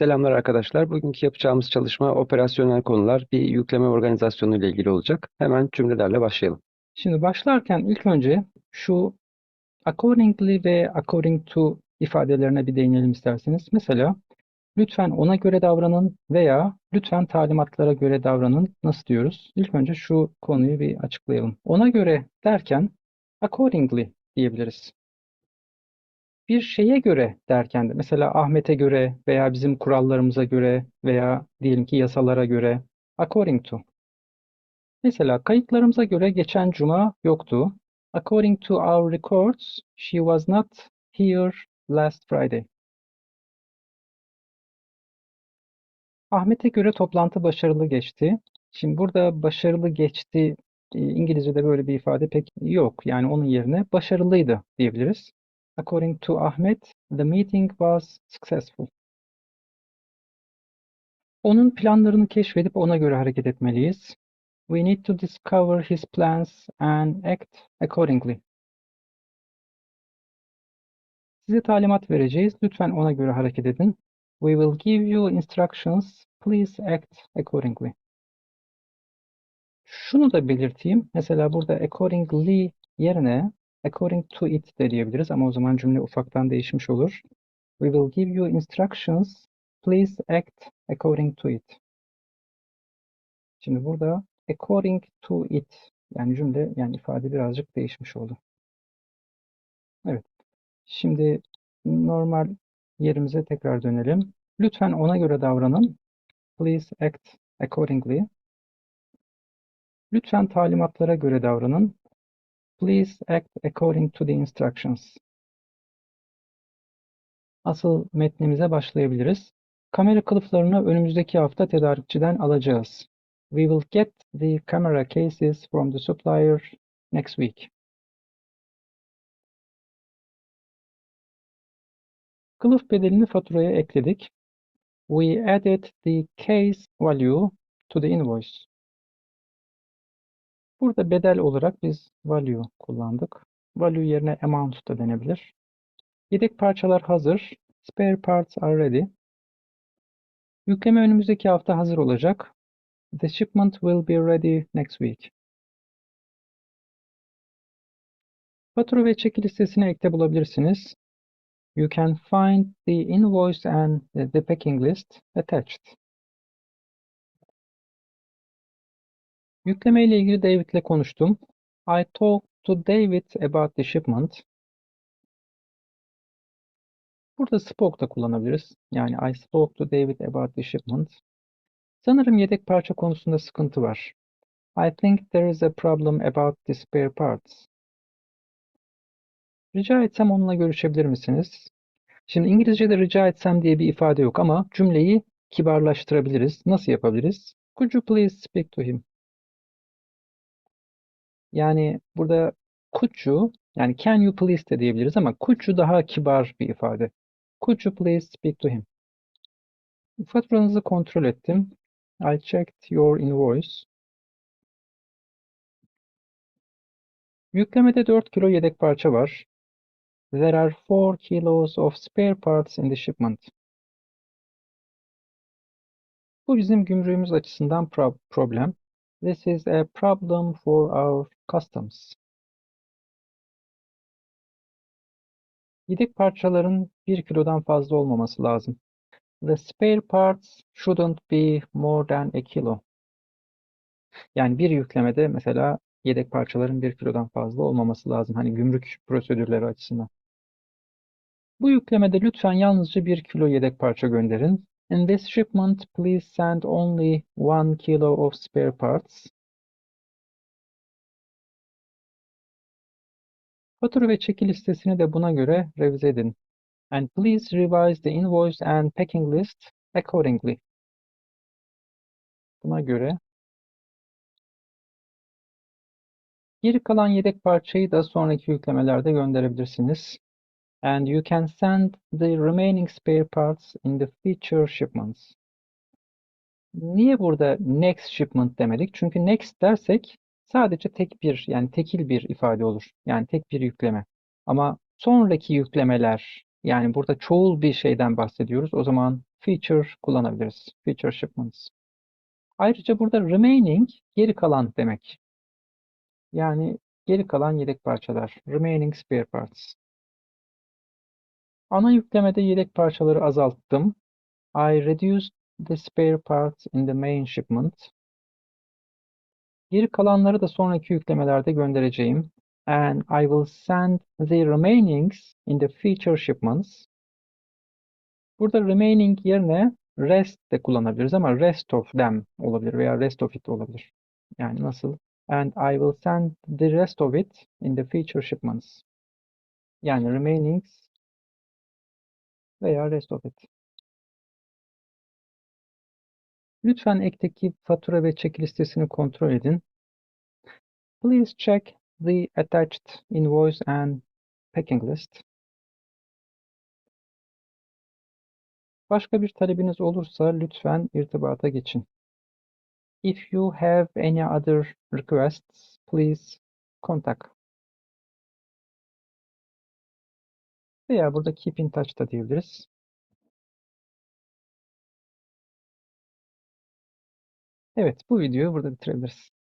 Selamlar arkadaşlar. Bugünkü yapacağımız çalışma operasyonel konular bir yükleme organizasyonu ile ilgili olacak. Hemen cümlelerle başlayalım. Şimdi başlarken ilk önce şu accordingly ve according to ifadelerine bir değinelim isterseniz. Mesela lütfen ona göre davranın veya lütfen talimatlara göre davranın. Nasıl diyoruz? İlk önce şu konuyu bir açıklayalım. Ona göre derken accordingly diyebiliriz. Bir şeye göre derken de mesela Ahmet'e göre veya bizim kurallarımıza göre veya diyelim ki yasalara göre according to. Mesela kayıtlarımıza göre geçen cuma yoktu. According to our records, she was not here last Friday. Ahmet'e göre toplantı başarılı geçti. Şimdi burada başarılı geçti İngilizce'de böyle bir ifade pek yok. Yani onun yerine başarılıydı diyebiliriz. According to Ahmet, the meeting was successful. Onun planlarını keşfedip ona göre hareket etmeliyiz. We need to discover his plans and act accordingly. Size talimat vereceğiz. Lütfen ona göre hareket edin. We will give you instructions. Please act accordingly. Şunu da belirteyim. Mesela burada accordingly yerine according to it de diyebiliriz ama o zaman cümle ufaktan değişmiş olur. We will give you instructions. Please act according to it. Şimdi burada according to it yani cümle yani ifade birazcık değişmiş oldu. Evet. Şimdi normal yerimize tekrar dönelim. Lütfen ona göre davranın. Please act accordingly. Lütfen talimatlara göre davranın. Please act according to the instructions. Asıl metnimize başlayabiliriz. Kamera kılıflarını önümüzdeki hafta tedarikçiden alacağız. We will get the camera cases from the supplier next week. Kılıf bedelini faturaya ekledik. We added the case value to the invoice. Burada bedel olarak biz value kullandık. Value yerine amount da denebilir. Yedek parçalar hazır. Spare parts are ready. Yükleme önümüzdeki hafta hazır olacak. The shipment will be ready next week. Fatura ve çeki listesine ekte bulabilirsiniz. You can find the invoice and the packing list attached. Yükleme ile ilgili David'le konuştum. I talked to David about the shipment. Burada spoke da kullanabiliriz. Yani I spoke to David about the shipment. Sanırım yedek parça konusunda sıkıntı var. I think there is a problem about the spare parts. Rica etsem onunla görüşebilir misiniz? Şimdi İngilizce'de rica etsem diye bir ifade yok ama cümleyi kibarlaştırabiliriz. Nasıl yapabiliriz? Could you please speak to him? Yani burada could yani can you please de diyebiliriz ama could daha kibar bir ifade. Could you please speak to him? Faturanızı kontrol ettim. I checked your invoice. Yüklemede 4 kilo yedek parça var. There are 4 kilos of spare parts in the shipment. Bu bizim gümrüğümüz açısından pro problem. This is a problem for our customs. Yedek parçaların 1 kilodan fazla olmaması lazım. The spare parts shouldn't be more than a kilo. Yani bir yüklemede mesela yedek parçaların 1 kilodan fazla olmaması lazım. Hani gümrük prosedürleri açısından. Bu yüklemede lütfen yalnızca 1 kilo yedek parça gönderin. In this shipment, please send only 1 kilo of spare parts. Fatura ve çeki listesini de buna göre revize edin. And please revise the invoice and packing list accordingly. Buna göre geri kalan yedek parçayı da sonraki yüklemelerde gönderebilirsiniz. And you can send the remaining spare parts in the future shipments. Niye burada next shipment demedik? Çünkü next dersek sadece tek bir yani tekil bir ifade olur. Yani tek bir yükleme. Ama sonraki yüklemeler yani burada çoğul bir şeyden bahsediyoruz. O zaman feature kullanabiliriz. Feature shipments. Ayrıca burada remaining geri kalan demek. Yani geri kalan yedek parçalar. Remaining spare parts. Ana yüklemede yedek parçaları azalttım. I reduced the spare parts in the main shipment. Geri kalanları da sonraki yüklemelerde göndereceğim. And I will send the remainings in the future shipments. Burada remaining yerine rest de kullanabiliriz ama rest of them olabilir veya rest of it olabilir. Yani nasıl? And I will send the rest of it in the future shipments. Yani remainings veya rest of it. Lütfen ekteki fatura ve çeki listesini kontrol edin. Please check the attached invoice and packing list. Başka bir talebiniz olursa lütfen irtibata geçin. If you have any other requests, please contact. Veya burada keep in touch da diyebiliriz. Evet, bu videoyu burada bitirebiliriz.